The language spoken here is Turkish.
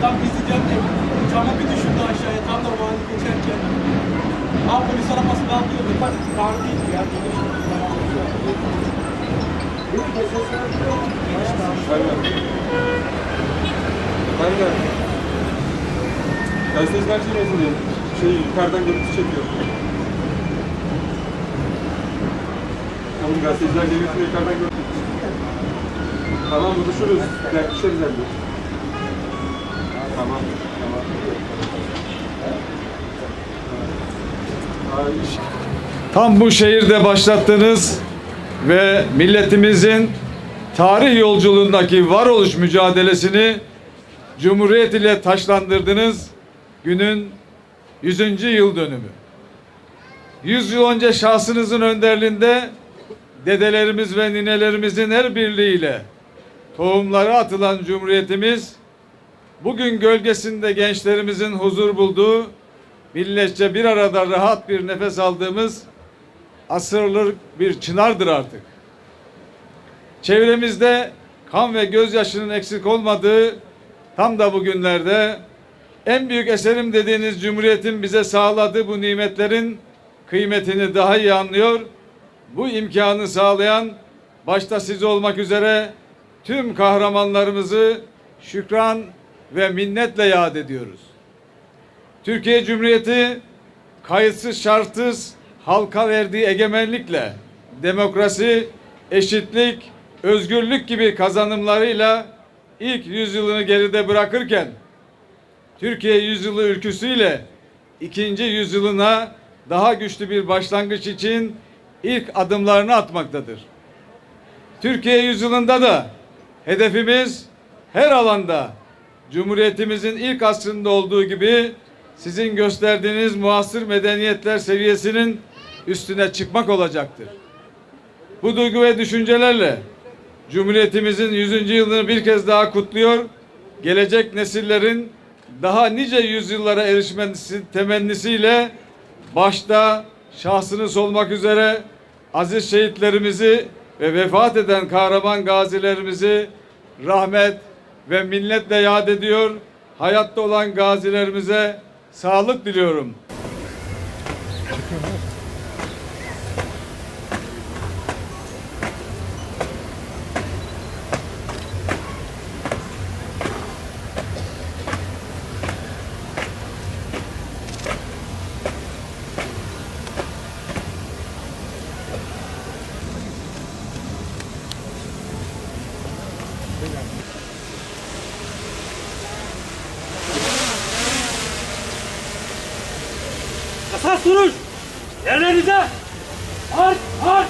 Adam izleyeceğim diye camı bir düşürdü aşağıya tam da mahalle geçerken. Ha polis arabasını aldı ya. Bak var değil ya. Kanka. Ben sözlerce mezunuyum. Şey yukarıdan görüntü çekiyorum. Tamam gazeteciler geliyorsun yukarıdan görüntü. Tamam buluşuruz. Dertleşiriz şey elbette. Tamam. Tam bu şehirde başlattığınız ve milletimizin tarih yolculuğundaki varoluş mücadelesini Cumhuriyet ile taşlandırdınız. Günün 100. yıl dönümü. 100 yıl önce şahsınızın önderliğinde dedelerimiz ve ninelerimizin her birliğiyle tohumları atılan Cumhuriyetimiz bugün gölgesinde gençlerimizin huzur bulduğu milletçe bir arada rahat bir nefes aldığımız asırlık bir çınardır artık. Çevremizde kan ve gözyaşının eksik olmadığı tam da bugünlerde en büyük eserim dediğiniz Cumhuriyet'in bize sağladığı bu nimetlerin kıymetini daha iyi anlıyor. Bu imkanı sağlayan başta siz olmak üzere tüm kahramanlarımızı şükran ve minnetle yad ediyoruz. Türkiye Cumhuriyeti kayıtsız şartsız halka verdiği egemenlikle demokrasi, eşitlik, özgürlük gibi kazanımlarıyla ilk yüzyılını geride bırakırken Türkiye yüzyılı ülküsüyle ikinci yüzyılına daha güçlü bir başlangıç için ilk adımlarını atmaktadır. Türkiye yüzyılında da hedefimiz her alanda Cumhuriyetimizin ilk asrında olduğu gibi sizin gösterdiğiniz muasır medeniyetler seviyesinin üstüne çıkmak olacaktır. Bu duygu ve düşüncelerle Cumhuriyetimizin 100. yılını bir kez daha kutluyor. Gelecek nesillerin daha nice yüzyıllara erişmesi temennisiyle başta şahsınız olmak üzere aziz şehitlerimizi ve vefat eden kahraman gazilerimizi rahmet ve minnetle yad ediyor. Hayatta olan gazilerimize sağlık diliyorum. Esas duruş. Yerlerinize. Harp, harp.